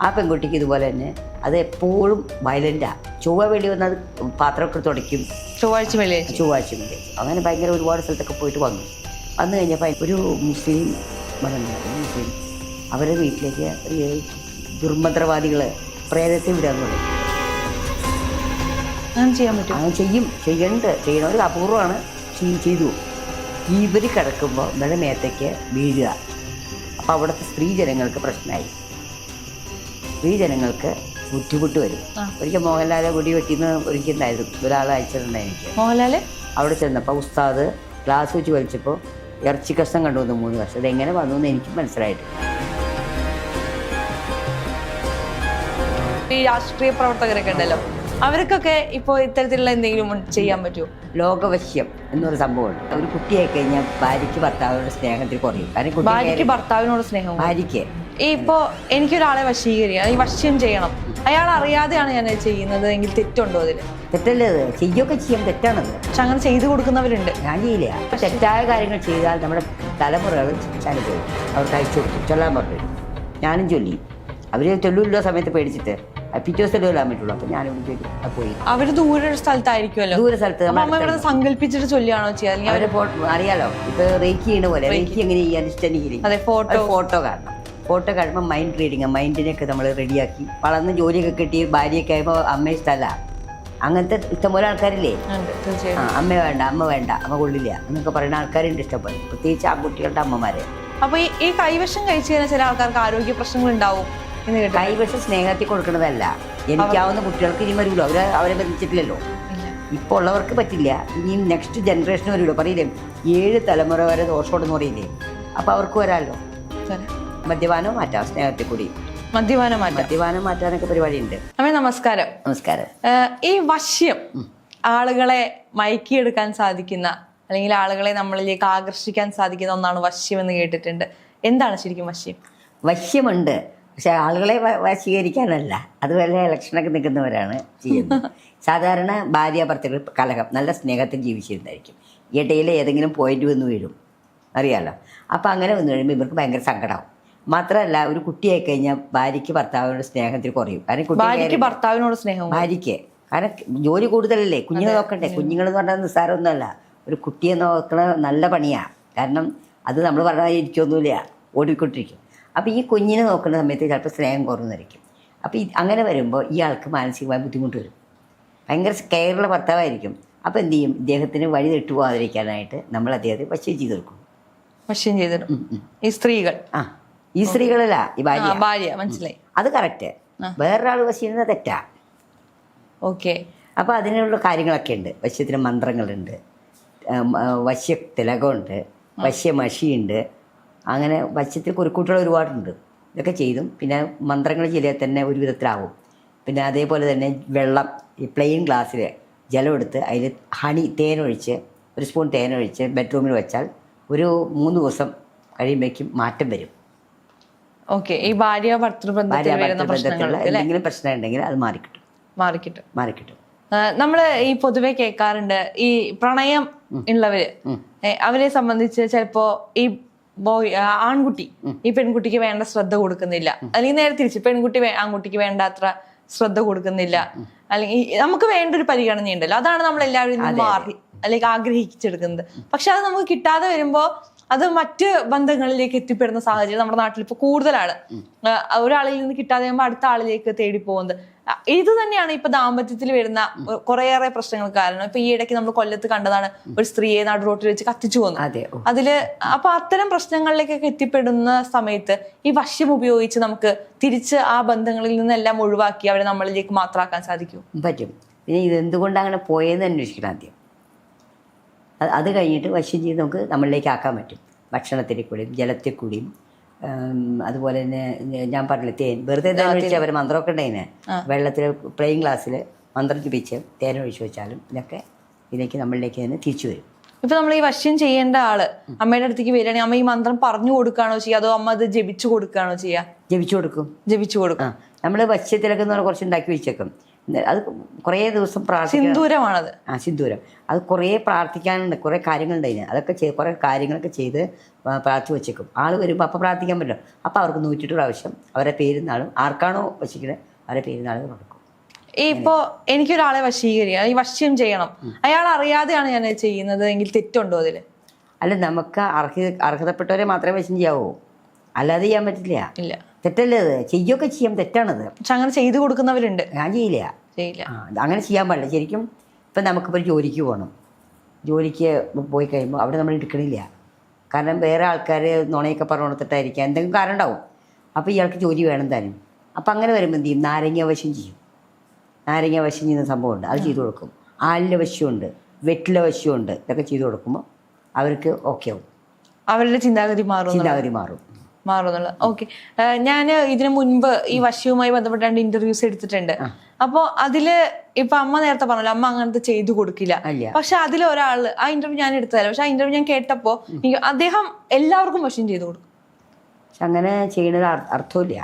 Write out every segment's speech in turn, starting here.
ആ പെൺകുട്ടിക്ക് ഇതുപോലെ തന്നെ അത് എപ്പോഴും വയലന്റാണ് ചൊവ്വ വേണ്ടി വന്നത് പാത്രമൊക്കെ തുടയ്ക്കും. ചൊവ്വാഴ്ച വെള്ളിയാഴ്ച ചൊവ്വാഴ്ച മേലെ അങ്ങനെ ഭയങ്കര ഒരുപാട് സ്ഥലത്തൊക്കെ പോയിട്ട് വന്നു. വന്നു കഴിഞ്ഞപ്പോൾ ഒരു മുസ്ലിം മതമുണ്ട് മുസ്ലിം. അവരെ വീട്ടിലേക്ക് ദുർമന്ത്രവാദികൾ പ്രേതത്തെ വിടാൻ തുടങ്ങി. അങ്ങനെ ചെയ്യാൻ പറ്റും അങ്ങനെ ചെയ്യും. ചെയ്യണ്ട്. ചെയ്യണവർ അപൂർവമാണ്. ചെയ്- ചെയ്തു. ഇവർ കിടക്കുമ്പോൾ ഇവരുടെ മേത്തേക്ക് വീഴുക. അപ്പോൾ അവിടുത്തെ സ്ത്രീ ജനങ്ങൾക്ക് പ്രശ്നമായി. സ്ത്രീ ജനങ്ങൾക്ക് ബുദ്ധിമുട്ട് വരും. ഒരിക്കൽ മോഹൻലാലെ കുടി വെട്ടിന്ന് ഒരിക്കലുണ്ടായിരുന്നു ഒരാൾ അയച്ചിട്ടുണ്ടായി എനിക്ക് മോഹൻലാൽ? അവിടെ ചെന്നപ്പോൾ ഉസ്താദ് ക്ലാസ് വെച്ച് വലിച്ചപ്പോൾ ഇറച്ചി കഷ്ണം കണ്ടു വന്നു മൂന്ന് വർഷം അതെങ്ങനെ വന്നു എന്ന് എനിക്ക് മനസ്സിലായിട്ടില്ല. ഈ രാഷ്ട്രീയ പ്രവർത്തകരൊക്കെ ഉണ്ടല്ലോ. അവർക്കൊക്കെ ഇപ്പോൾ ഇത്തരത്തിലുള്ള എന്തെങ്കിലും ചെയ്യാൻ പറ്റുമോ ലോകവശ്യം എന്നൊരു സംഭവമുണ്ട് ഒരു കുട്ടിയായി കഴിഞ്ഞാൽ ഭാര്യയ്ക്ക് ഭർത്താവിനോട് സ്നേഹത്തിൽ കുറയും. കാരണം ഭാര്യയ്ക്ക് ഭർത്താവിനോട് സ്നേഹം ഭാര്യയ്ക്ക്. ഈ ഇപ്പോ എനിക്കൊരാളെ വശീകരിക്കണം ഈ വശ്യം ചെയ്യണം. അയാൾ അറിയാതെയാണ് ഞാൻ ചെയ്യുന്നത്. എങ്കിൽ തെറ്റുണ്ടോ അതിൽ തെറ്റല്ലേ അത്? ചെയ്യൊക്കെ ചെയ്യാൻ തെറ്റാണത്. പക്ഷെ അങ്ങനെ ചെയ്തു കൊടുക്കുന്നവരുണ്ട്. ഞാൻ ചെയ്യില്ല. തെറ്റായ കാര്യങ്ങൾ ചെയ്താൽ നമ്മുടെ തലമുറകൾ അവർക്ക് അയച്ചു കൊടുത്തു. ചൊല്ലാൻ പറഞ്ഞു. ഞാനും ചൊല്ലി. അവർ ചൊല്ലൂല്ലോ സമയത്ത് പേടിച്ചിട്ട്. അത് പിറ്റേ ദിവസം ചൊല്ലാൻ പറ്റുള്ളൂ അപ്പൊ ചൊല്ലി. പോയി. അവർ ദൂരെ സ്ഥലത്തായിരിക്കുമല്ലോ. ദൂരെ സ്ഥലത്ത് സങ്കല്പിച്ചിട്ട് ചൊല്ലിയാണോ ചെയ്യാൻ അവർ അറിയാലോ? ഇപ്പൊ റേക്ക് ചെയ്യണ പോലെ. റേക്ക് എങ്ങനെ ചെയ്യാൻ ഇഷ്ടം ഫോട്ടോ. ഫോട്ടോ കാണണം. ഫോട്ടോ കാണുമ്പോൾ മൈൻഡ് റീഡിങ് മൈൻഡിനെയൊക്കെ നമ്മൾ റെഡിയാക്കി വളർന്ന് ജോലിയൊക്കെ കിട്ടി ഭാര്യയൊക്കെ ആയപ്പോൾ അമ്മ ഇഷ്ടമല്ല അങ്ങനത്തെ ഇഷ്ടംപോലെ ആൾക്കാരില്ലേ? ആ അമ്മ വേണ്ട അമ്മ വേണ്ട അമ്മ കൊള്ളില്ല എന്നൊക്കെ പറയുന്ന ആൾക്കാരുണ്ട് ഇഷ്ടംപോലെ. പ്രത്യേകിച്ച് കുട്ടികളുടെ അമ്മമാരെ. അപ്പൊ ഈ കൈവശം കഴിച്ചു കഴിഞ്ഞാൽ ചില ആൾക്കാർക്ക് ആരോഗ്യ പ്രശ്നങ്ങൾ ഉണ്ടാവും കൈവശം സ്നേഹത്തിൽ കൊടുക്കണതല്ല. എനിക്കാവുന്ന കുട്ടികൾക്ക് ഇനി വരുമല്ലോ അവരെ അവരെ ബന്ധിച്ചിട്ടില്ലല്ലോ. ഇപ്പോൾ ഉള്ളവർക്ക് പറ്റില്ല. ഇനി നെക്സ്റ്റ് ജനറേഷൻ വരുമല്ലോ പറയില്ലേ? ഏഴ് തലമുറ വരെ ദോഷമുണ്ടെന്ന് പറയില്ലേ? അപ്പോൾ അവർക്ക് വരാമല്ലോ മദ്യപാനം മാറ്റാം സ്നേഹത്തിൽ കൂടി. മദ്യപാനം മാറ്റാം. മദ്യപാനം മാറ്റാനൊക്കെ പരിപാടിയുണ്ട്. അമ്മേ നമസ്കാരം. നമസ്കാരം. ഏഹ് ഈ വശ്യം ആളുകളെ മയക്കിയെടുക്കാൻ സാധിക്കുന്ന അല്ലെങ്കിൽ ആളുകളെ നമ്മളിലേക്ക് ആകർഷിക്കാൻ സാധിക്കുന്ന ഒന്നാണ് വശ്യം എന്ന് കേട്ടിട്ടുണ്ട്. എന്താണ് ശരിക്കും വശ്യം? വശ്യമുണ്ട്. പക്ഷെ ആളുകളെ വ- വശീകരിക്കാനല്ല. അത് വല്ല ഇലക്ഷനൊക്കെ നിൽക്കുന്നവരാണ് ചെയ്യുന്നത്. സാധാരണ ഭാര്യ ഭർത്തകൾ കലഹം നല്ല സ്നേഹത്തിൽ ജീവിച്ചിരുന്നായിരിക്കും ഇടയിൽ ഏതെങ്കിലും പോയിന്റ് വന്ന് വീഴും. അറിയാലോ? അപ്പം അങ്ങനെ വന്നു കഴിയുമ്പോൾ ഇവർക്ക് ഭയങ്കര സങ്കടമാവും മാത്രമല്ല ഒരു കുട്ടിയായി കഴിഞ്ഞാൽ ഭാര്യയ്ക്ക് ഭർത്താവിനോട് സ്നേഹത്തിൽ കുറയും. കാരണം ഭാര്യയ്ക്ക് ഭർത്താവിനോട് സ്നേഹം ഭാര്യയ്ക്ക്. കാരണം ജോലി കൂടുതലല്ലേ? കുഞ്ഞിനെ നോക്കണ്ടേ? കുഞ്ഞുങ്ങൾ എന്ന് പറഞ്ഞാൽ നിസ്സാരമൊന്നുമല്ല. ഒരു കുട്ടിയെ നോക്കണ നല്ല പണിയാണ് കാരണം അത് നമ്മൾ പറഞ്ഞാൽ ഇരിക്കൊന്നുമില്ല. ഓടിക്കൊണ്ടിരിക്കും. അപ്പോൾ ഈ കുഞ്ഞിനെ നോക്കുന്ന സമയത്ത് ചിലപ്പോൾ സ്നേഹം കുറഞ്ഞിരിക്കും അപ്പോൾ അങ്ങനെ വരുമ്പോൾ ഇയാൾക്ക് മാനസികമായ ബുദ്ധിമുട്ട് വരും. ഭയങ്കര കെയറുള്ള ഭർത്താവായിരിക്കും. അപ്പോൾ എന്ത് ചെയ്യും? ഇദ്ദേഹത്തിന് വഴി തെട്ടു പോകാതിരിക്കാനായിട്ട് നമ്മൾ അദ്ദേഹത്തെ വശം ചെയ്തെടുക്കും ചെയ്തിടും ഉം, ഉം. ഈ സ്ത്രീകൾ. ആ. ഈ സ്ത്രീകളല്ല ഈ ഭാര്യ. ഭാര്യ മനസ്സിലായി. അത് കറക്റ്റ്. വേറൊരാൾ വശീന്ന് ചെയ്യുന്നത് തെറ്റാ. ഓക്കെ. അപ്പോൾ അതിനുള്ള കാര്യങ്ങളൊക്കെ ഉണ്ട്. വശ്യത്തിന് മന്ത്രങ്ങളുണ്ട്. വശ്യ തിലകമുണ്ട്. വശ്യ മഷിയുണ്ട്. അങ്ങനെ വശ്യത്തിൽ കുറുക്കൂട്ടുകൾ ഒരുപാടുണ്ട്. ഇതൊക്കെ ചെയ്തും. പിന്നെ മന്ത്രങ്ങൾ ചെയ്താൽ തന്നെ ഒരു വിധത്തിലാവും. പിന്നെ അതേപോലെ തന്നെ വെള്ളം ഈ പ്ലെയിൻ ഗ്ലാസ്സിൽ ജലം എടുത്ത് അതിൽ ഹണി തേനൊഴിച്ച് ഒരു സ്പൂൺ തേനൊഴിച്ച് ബെഡ്റൂമിൽ വെച്ചാൽ ഒരു മൂന്ന് ദിവസം കഴിയുമ്പോഴേക്കും മാറ്റം വരും. ഓക്കെ ഈ ഭാര്യ ഭർത്തൃബന്ധത്തിൽ വരുന്ന പ്രശ്നങ്ങൾ ബന്ധത്തിലുള്ള എന്തെങ്കിലും പ്രശ്നം ഉണ്ടെങ്കിൽ അത് മാറിക്കിട്ടും. മാറിക്കിട്ടും. നമ്മൾ ഈ പൊതുവെ കേൾക്കാറുണ്ട് ഈ പ്രണയം ഉള്ളവര് അവരെ സംബന്ധിച്ച് ചിലപ്പോ ഈ ബോയ് ആൺകുട്ടി ഈ പെൺകുട്ടിക്ക് വേണ്ട ശ്രദ്ധ കൊടുക്കുന്നില്ല. അല്ലെങ്കിൽ നേരെ തിരിച്ച് പെൺകുട്ടി ആൺകുട്ടിക്ക് ആൺകുട്ടിക്ക് വേണ്ടത്ര ശ്രദ്ധ കൊടുക്കുന്നില്ല. അല്ലെങ്കിൽ നമുക്ക് വേണ്ട ഒരു പരിഗണന ഉണ്ടല്ലോ അതാണ് നമ്മൾ എല്ലാവരും മാറി അല്ലെങ്കിൽ ആഗ്രഹിച്ചെടുക്കുന്നത്. പക്ഷെ അത് നമുക്ക് കിട്ടാതെ വരുമ്പോ അത് മറ്റ് ബന്ധങ്ങളിലേക്ക് എത്തിപ്പെടുന്ന സാഹചര്യം നമ്മുടെ നാട്ടിൽ ഇപ്പൊ കൂടുതലാണ്. ഒരാളിൽ നിന്ന് കിട്ടാതെ അടുത്ത ആളിലേക്ക് തേടി പോകുന്നത്. ഇത് തന്നെയാണ് ഇപ്പൊ ദാമ്പത്യത്തിൽ വരുന്ന കുറേയേറെ പ്രശ്നങ്ങൾ കാരണം. ഇപ്പൊ ഈ ഇടയ്ക്ക് നമ്മൾ കൊല്ലത്ത് കണ്ടതാണ് ഒരു സ്ത്രീയെ നാട് റോട്ടിൽ വെച്ച് കത്തിച്ചു കൊന്നു അതെ അതിൽ അപ്പൊ അത്തരം പ്രശ്നങ്ങളിലേക്കൊക്കെ എത്തിപ്പെടുന്ന സമയത്ത് ഈ വശ്യം ഉപയോഗിച്ച് നമുക്ക് തിരിച്ച് ആ ബന്ധങ്ങളിൽ നിന്നെല്ലാം ഒഴിവാക്കി അവരെ നമ്മളിലേക്ക് മാത്രമാക്കാൻ സാധിക്കും? പറ്റും. പിന്നെ ഇതെന്തുകൊണ്ട് അങ്ങനെ പോയെന്ന് അന്വേഷിക്കണം ആദ്യം. അത് കഴിഞ്ഞിട്ട് വശ്യം ചെയ്ത് നമുക്ക് നമ്മളിലേക്ക് ആക്കാൻ പറ്റും. ഭക്ഷണത്തിൽ കൂടിയും ജലത്തിൽ കൂടിയും. അതുപോലെ തന്നെ ഞാൻ പറഞ്ഞില്ല തേൻ. വെറുതെ ഒഴിച്ച് അവർ മന്ത്രമൊക്കെ ഉണ്ടായിന്. വെള്ളത്തിൽ പ്ലെയിൻ ഗ്ലാസ്സിൽ മന്ത്രം ജപിച്ച് തേൻ ഒഴിച്ചു വെച്ചാലും ഇതൊക്കെ ഇതിലേക്ക് നമ്മളിലേക്ക് തന്നെ തിരിച്ചു വരും. ഇപ്പൊ നമ്മൾ ഈ വശ്യം ചെയ്യേണ്ട ആൾ അമ്മയുടെ അടുത്തേക്ക് വരികയാണെങ്കിൽ അമ്മ ഈ മന്ത്രം പറഞ്ഞു കൊടുക്കുകയാണോ ചെയ്യുക അതോ അമ്മ അത് ജപിച്ചു കൊടുക്കുകയാണോ ചെയ്യുക ജപിച്ചു കൊടുക്കും. ജപിച്ചു കൊടുക്കും. നമ്മൾ വശ്യത്തിലൊക്കെ എന്ന് പറഞ്ഞാൽ കുറച്ച് ഉണ്ടാക്കി വെച്ചേക്കും. അത് കുറേ ദിവസം സിന്ദൂരമാണത്. ആ സിന്ദൂരം. അത് കുറേ പ്രാർത്ഥിക്കാനുണ്ട് കുറേ കാര്യങ്ങളുണ്ട് അതിന് അതൊക്കെ ചെയ്ത് കുറേ കാര്യങ്ങളൊക്കെ ചെയ്ത് പ്രാർത്ഥി വെച്ചേക്കും. ആൾ വരുമ്പോൾ അപ്പം പ്രാർത്ഥിക്കാൻ പറ്റും അപ്പോൾ അവർക്ക് നൂറ്റിട്ട് പ്രാവശ്യം അവരെ പേരുന്നാളും ആർക്കാണോ വശിക്കുന്നത് അവരെ പേരുന്നാളും കൊടുക്കും ഈ ഇപ്പോ എനിക്കൊരാളെ വശീകരിക്കുക ഈ വശ്യം ചെയ്യണം. അയാൾ അറിയാതെയാണ് ഞാൻ ചെയ്യുന്നത് എങ്കിൽ തെറ്റുണ്ടോ അതിൽ അല്ല നമുക്ക് അർഹി അർഹതപ്പെട്ടവരെ മാത്രമേ വശം ചെയ്യാവൂ. അല്ലാതെ ചെയ്യാൻ പറ്റില്ല. ഇല്ല. തെറ്റല്ലേ അത്? ചെയ്യുകയൊക്കെ ചെയ്യാം. തെറ്റാണത്. പക്ഷെ അങ്ങനെ ചെയ്തു കൊടുക്കുന്നവരുണ്ട്. ഞാൻ ചെയ്യില്ല. ചെയ്യില്ല അങ്ങനെ ചെയ്യാൻ പാടില്ല. ശരിക്കും ഇപ്പം നമുക്കിപ്പോൾ ജോലിക്ക് പോകണം. ജോലിക്ക് പോയി കഴിയുമ്പോൾ അവിടെ നമ്മൾ എടുക്കണില്ല. കാരണം വേറെ ആൾക്കാർ നുണയൊക്കെ പറഞ്ഞു കൊടുത്തിട്ടായിരിക്കാം എന്തെങ്കിലും കാരണം ഉണ്ടാവും അപ്പോൾ ഇയാൾക്ക് ജോലി വേണം താനും അപ്പം അങ്ങനെ വരുമ്പോൾ എന്ത് ചെയ്യും? നാരങ്ങ വശം ചെയ്യും. നാരങ്ങ വശം ചെയ്യുന്ന സംഭവമുണ്ട്. അത് ചെയ്തു കൊടുക്കും. ആലിന്റെ വശമുണ്ട്. വെറ്റിലെ വശമുണ്ട്. ഇതൊക്കെ ചെയ്തു കൊടുക്കുമ്പോൾ അവർക്ക് ഓക്കെ ആവും. അവരുടെ ചിന്താഗതി മാറും ചിന്താഗതി മാറും. മാറുന്നുള്ള. ഓക്കെ ഞാൻ ഇതിനു മുൻപ് ഈ വശ്യവുമായി ബന്ധപ്പെട്ട രണ്ട് ഇന്റർവ്യൂസ് എടുത്തിട്ടുണ്ട്. അപ്പോ അതിൽ ഇപ്പൊ അമ്മ നേരത്തെ പറഞ്ഞല്ലോ അമ്മ അങ്ങനത്തെ ചെയ്തു കൊടുക്കില്ല. പക്ഷെ അതിൽ ഒരാൾ ആ ഇന്റർവ്യൂ ഞാൻ എടുത്തതല്ല. പക്ഷെ ആ ഇന്റർവ്യൂ ഞാൻ കേട്ടപ്പോ അദ്ദേഹം എല്ലാവർക്കും വശം ചെയ്തു കൊടുക്കും. അങ്ങനെ ചെയ്യുന്നത് അർ- അർത്ഥമില്ല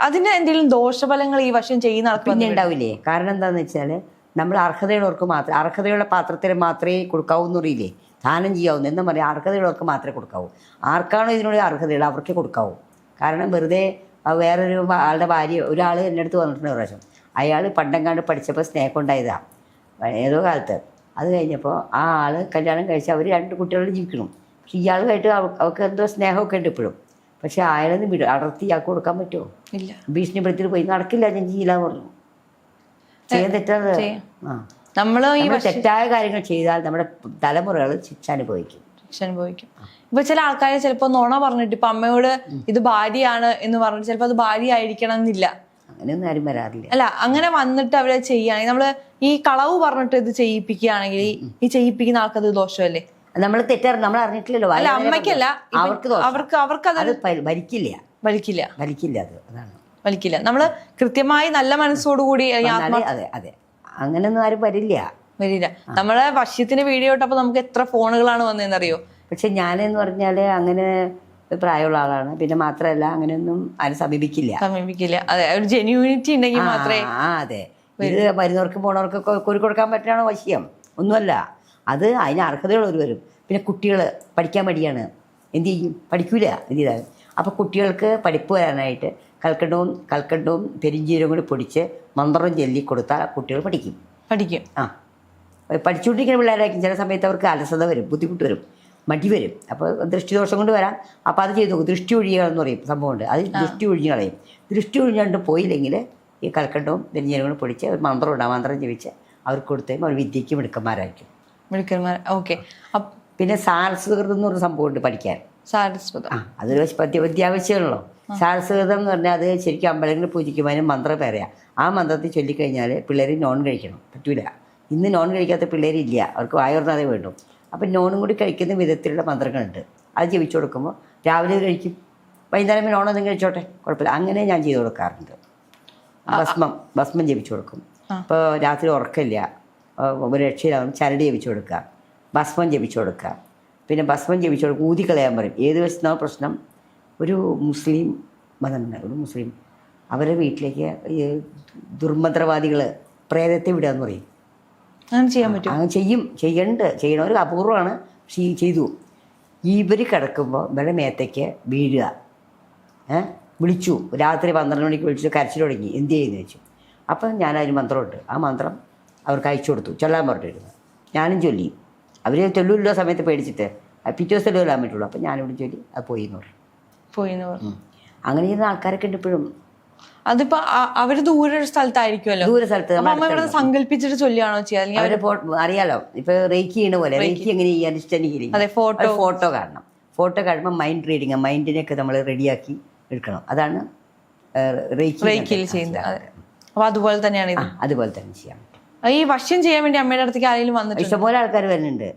അതിന് എന്തെങ്കിലും ദോഷഫലങ്ങൾ ഈ വശം ചെയ്യുന്ന പിന്നെ ഉണ്ടാവില്ലേ? കാരണം എന്താണെന്ന് വെച്ചാൽ നമ്മൾ അർഹതയുള്ളവർക്ക് മാത്രം അർഹതയുള്ള പാത്രത്തിന് മാത്രമേ കൊടുക്കാവൂ എന്ന് പറയില്ലേ? ദാനം ചെയ്യാവൂ. എന്ന് പറയാം അർഹതയുള്ളവർക്ക് മാത്രമേ കൊടുക്കാവൂ. ആർക്കാണോ ഇതിനോട് അർഹതയുള്ള അവർക്കേ കൊടുക്കാവൂ. കാരണം വെറുതെ വേറൊരു ആളുടെ ഭാര്യ ഒരാൾ എന്റെ അടുത്ത് വന്നിട്ടുണ്ട് പ്രാവശ്യം. അയാൾ പണ്ടെങ്ങാണ്ട് പഠിച്ചപ്പോൾ സ്നേഹം ഉണ്ടായതാണ് ഏതോ കാലത്ത്. അത് കഴിഞ്ഞപ്പോൾ ആ ആൾ കല്യാണം കഴിച്ച് അവർ രണ്ട് കുട്ടികളോട് ജീവിക്കണം. പക്ഷെ ഇയാളുമായിട്ട് അവർക്ക് എന്തോ സ്നേഹമൊക്കെ ഉണ്ട് ഇപ്പോഴും. പക്ഷെ അയാളൊന്ന് വിടും. അടർത്തി ഇയാൾക്ക് കൊടുക്കാൻ പറ്റുമോ? ഇല്ല. ഭീഷണിപ്പെടുത്തിട്ട് പോയി. നടക്കില്ല ഞാൻ ചെയ്യില്ല എന്ന് പറഞ്ഞു. ചെയ്യാൻ തെറ്റാതെ ആ. നമ്മൾ ഈ തെറ്റായ കാര്യങ്ങൾ ചെയ്താൽ നമ്മുടെ തലമുറകൾ ശിക്ഷ അനുഭവിക്കും. ശിക്ഷ അനുഭവിക്കും. ഇപ്പൊ ചില ആൾക്കാർ ചിലപ്പോ നോണ പറഞ്ഞിട്ട് ഇപ്പൊ അമ്മയോട് ഇത് ഭാര്യയാണ് എന്ന് പറഞ്ഞിട്ട് ചിലപ്പോ അത് ഭാര്യ ആയിരിക്കണം എന്നില്ല അങ്ങനെയൊന്നും ആരും വരാറില്ല. അല്ല അങ്ങനെ വന്നിട്ട് അവരെ ചെയ്യുകയാണെങ്കിൽ നമ്മൾ ഈ കളവ് പറഞ്ഞിട്ട് ഇത് ചെയ്യിപ്പിക്കുകയാണെങ്കിൽ ഈ- ചെയ്യിപ്പിക്കുന്ന ആൾക്കത് ദോഷമല്ലേ? നമ്മൾ തെറ്റാറ് നമ്മൾ അറിഞ്ഞിട്ടില്ലല്ലോ അല്ല അമ്മയ്ക്കല്ല. അവർക്ക് അവർക്ക് അവർക്ക് അത് ഭരിക്കില്ല ഭരിക്കില്ല ഭരിക്കില്ല അത്. അതാണ്. ഭരിക്കില്ല നമ്മൾ കൃത്യമായി നല്ല മനസ്സോടുകൂടി അതെ അതെ. അങ്ങനെയൊന്നും ആരും വരില്ല. വരില്ല. നമ്മളെ വർഷത്തിന് വീഡിയോ ഇട്ടപ്പോ നമുക്ക് എത്ര ഫോണുകളാണ് വന്നതെന്നറിയോ പക്ഷെ ഞാനെന്ന് പറഞ്ഞാൽ അങ്ങനെ പ്രായമുള്ള ആളാണ്. പിന്നെ മാത്രമല്ല അങ്ങനെയൊന്നും ആരും സമീപിക്കില്ല. സമീപിക്കില്ല. അതെ ഒരു ജെന്യൂനിറ്റി ഉണ്ടെങ്കിൽ മാത്രമേ ആ അതെ. ഇത് വരുന്നവർക്കും പോണവർക്കൊക്കെ കുരു കൊടുക്കാൻ പറ്റാണ് വശ്യം. ഒന്നുമല്ല. അത് അതിന് അർഹതയുള്ളവർ വരും പിന്നെ കുട്ടികൾ പഠിക്കാൻ മടിയാണ്. എന്ത് ചെയ്യും? പഠിക്കൂല. എന്ത് ചെയ്താലും. അപ്പോൾ കുട്ടികൾക്ക് പഠിപ്പ് വരാനായിട്ട് കൽക്കണ്ടവും കൽക്കണ്ടവും പെരിഞ്ചീരവും കൂടി പൊടിച്ച് മന്ത്രം ചൊല്ലി കൊടുത്താൽ കുട്ടികൾ പഠിക്കും. പഠിക്കും. ആ. പഠിച്ചുകൊണ്ടിരിക്കുന്ന പിള്ളേരായിരിക്കും ചില സമയത്ത് അവർക്ക് അലസത വരും ബുദ്ധിമുട്ട് വരും മടി വരും. അപ്പോൾ ദൃഷ്ടിദോഷം കൊണ്ട് വരാം. അപ്പോൾ അത് ചെയ്തു ദൃഷ്ടി ഒഴിയുക എന്ന് പറയും സംഭവമുണ്ട് അത് ദൃഷ്ടി ഒഴിഞ്ഞ് കളയും. ദൃഷ്ടി ഒഴിഞ്ഞുകൊണ്ട് പോയില്ലെങ്കിൽ ഈ കൽക്കണ്ടവും പെരിഞ്ചീരവും കൂടി പൊടിച്ച് ഒരു മന്ത്രം ഉണ്ടാകും മന്ത്രം ജപിച്ച് അവർക്ക് കൊടുത്തു കഴിയുമ്പോൾ അവർ വിദ്യയ്ക്ക് മിടുക്കന്മാരായിരിക്കും. മിടുക്കന്മാർ. ഓക്കെ. പിന്നെ സാംസ്കൃതം എന്ന് പറഞ്ഞ സംഭവമുണ്ട് പഠിക്കാൻ. സാരസ്വതം. ആ അതൊരു പദ്യ അത്യാവശ്യമാണല്ലോ സാരസ്വതം എന്ന് പറഞ്ഞാൽ അത് ശരിക്കും അമ്പലങ്ങളിൽ പൂജിക്കുമ്പോൾ മന്ത്രം പറയാം ആ മന്ത്രത്തിൽ ചൊല്ലിക്കഴിഞ്ഞാൽ പിള്ളേർ നോൺ കഴിക്കണം. പറ്റൂല. ഇന്ന് നോൺ കഴിക്കാത്ത പിള്ളേരില്ല. അവർക്ക് വായുർന്നാതെ വേണ്ടു. അപ്പം നോണും കൂടി കഴിക്കുന്ന വിധത്തിലുള്ള മന്ത്രങ്ങളുണ്ട്. അത് ജീവിച്ചു കൊടുക്കുമ്പോൾ രാവിലെ കഴിക്കും. വൈകുന്നേരം നോൺ നോണൊന്നും കഴിച്ചോട്ടെ? കുഴപ്പമില്ല. അങ്ങനെ ഞാൻ ചെയ്തു കൊടുക്കാറുണ്ട്. ഭസ്മം ഭസ്മം ജപിച്ചു കൊടുക്കും. ഇപ്പോൾ രാത്രി ഉറക്കമില്ല. ഒരു രക്ഷയിലാവും ചരടി ജപിച്ചു കൊടുക്കുക ഭസ്മം ജപിച്ചു കൊടുക്കുക പിന്നെ ഭസ്മം ജപിച്ചോളൂ ഊതിക്കളയാൻ പറയും. ഏത് വശത്താണോ പ്രശ്നം? ഒരു മുസ്ലിം മതമുണ്ട്. ഒരു മുസ്ലിം. അവരെ വീട്ടിലേക്ക് ദുർമന്ത്രവാദികൾ പ്രേതത്തെ വിടുക എന്ന് പറയും. അങ്ങനെ ചെയ്യാൻ പറ്റും. അങ്ങനെ ചെയ്യും. ചെയ്യണ്ട്. ചെയ്യണവർ അപൂർവമാണ്. പക്ഷേ ഈ ചെയ്തു. ഇവർ കിടക്കുമ്പോൾ ഇവരുടെ മേത്തേക്ക് വീഴുക. ഏ? വിളിച്ചു. രാത്രി പന്ത്രണ്ട് മണിക്ക് വിളിച്ചു. കരച്ചിൽ തുടങ്ങി. എന്ത് ചെയ്യുന്നു വെച്ചു അപ്പം ഞാനതിന് മന്ത്രം മന്ത്രമുണ്ട്. ആ മന്ത്രം അവർക്ക് അയച്ചു കൊടുത്തു. ചൊല്ലാൻ പറഞ്ഞിരുന്നു. ഞാനും ചൊല്ലി. അവർ ചൊല്ലൂല്ലോ സമയത്ത് പേടിച്ചിട്ട്. പിറ്റേ ദിവസം ചൊല്ലാൻ പറ്റുള്ളൂ. അപ്പം ഞാനിവിടെ ചൊല്ലി അത് പോയി എന്ന് പറഞ്ഞു. പോയി എന്ന് പറഞ്ഞു. അങ്ങനെ ചെയ്യുന്ന ആൾക്കാരൊക്കെ ഉണ്ട് ഇപ്പോഴും. അതിപ്പോ അവർ ദൂരെ ഒരു സ്ഥലത്തായിരിക്കുമല്ലോ? ദൂരെ സ്ഥലത്ത് സങ്കല്പിച്ചിട്ട് ചൊല്ലിയാണോ ചെയ്യാ? അവർ അറിയാലോ ഇപ്പൊ റേക്ക് ചെയ്യണ പോലെ റേക്ക് എങ്ങനെ ചെയ്യാൻ ഇഷ്ടം അതെ ഫോട്ടോ. ഫോട്ടോ കാണണം. ഫോട്ടോ കാണുമ്പോൾ മൈൻഡ് റീഡിങ് മൈൻഡിനെയൊക്കെ നമ്മൾ റെഡിയാക്കി എടുക്കണം. അതാണ് റേക്ക് റേക്കിൽ ചെയ്യുന്നത്. അപ്പൊ അതുപോലെ തന്നെയാണ് അതുപോലെ തന്നെ ചെയ്യാം. ഈ വശ്യം ചെയ്യാൻ വേണ്ടി അമ്മയുടെ അടുത്തേക്ക് ആരെങ്കിലും വന്നിട്ട് ഇഷ്ടംപോലെ ആൾക്കാർ വരുന്നുണ്ട്.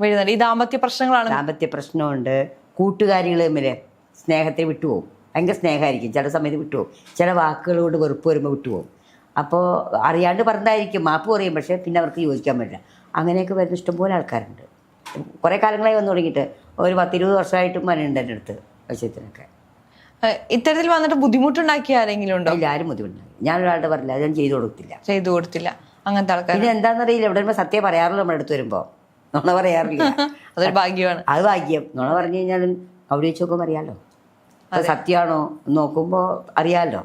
വരുന്നുണ്ട്. ഈ ദാമ്പത്യ പ്രശ്നങ്ങളാണ്. ദാമ്പത്യ പ്രശ്നമുണ്ട്. കൂട്ടുകാരികൾ തമ്മിൽ സ്നേഹത്തെ വിട്ടുപോകും ഭയങ്കര സ്നേഹമായിരിക്കും. ചില സമയത്ത് വിട്ടുപോകും ചില വാക്കുകൾ കൊണ്ട് വെറുപ്പ് വരുമ്പോൾ വിട്ടുപോകും അപ്പോൾ അറിയാണ്ട് പറഞ്ഞതായിരിക്കും മാപ്പ് പറയും. പക്ഷേ പിന്നെ അവർക്ക് യോജിക്കാൻ പറ്റില്ല. അങ്ങനെയൊക്കെ വരുന്ന ഇഷ്ടംപോലെ ആൾക്കാരുണ്ട്. കുറേ കാലങ്ങളായി വന്നു തുടങ്ങിയിട്ട്. ഒരു പത്തിരുപത് വർഷമായിട്ടും വരുന്നുണ്ട് എന്റെ അടുത്ത് വശത്തിനൊക്കെ ഇത്തരത്തിൽ വന്നിട്ട് ബുദ്ധിമുട്ടുണ്ടാക്കിയ ആരെങ്കിലും ഉണ്ടോ? ഇല്ല ആരും ബുദ്ധിമുട്ടില്ല ഞാൻ ഒരാളുടെ പറഞ്ഞില്ല. അത് ഞാൻ ചെയ്തു കൊടുത്തില്ല. ചെയ്തു കൊടുത്തില്ല. അങ്ങനത്തെ ആൾക്കാർ പിന്നെ എന്താണെന്നറിയില്ല ഇവിടെ വരുമ്പോൾ സത്യം പറയാറുള്ളൂ നമ്മുടെ അടുത്ത് വരുമ്പോൾ നുണ പറയാറില്ല. അതൊരു ഭാഗ്യമാണ്. അത് ഭാഗ്യം. നുണ പറഞ്ഞു കഴിഞ്ഞാലും അവിടെ വെച്ച് നോക്കുമ്പോൾ അറിയാലോ. അത് സത്യമാണോ നോക്കുമ്പോൾ അറിയാലോ.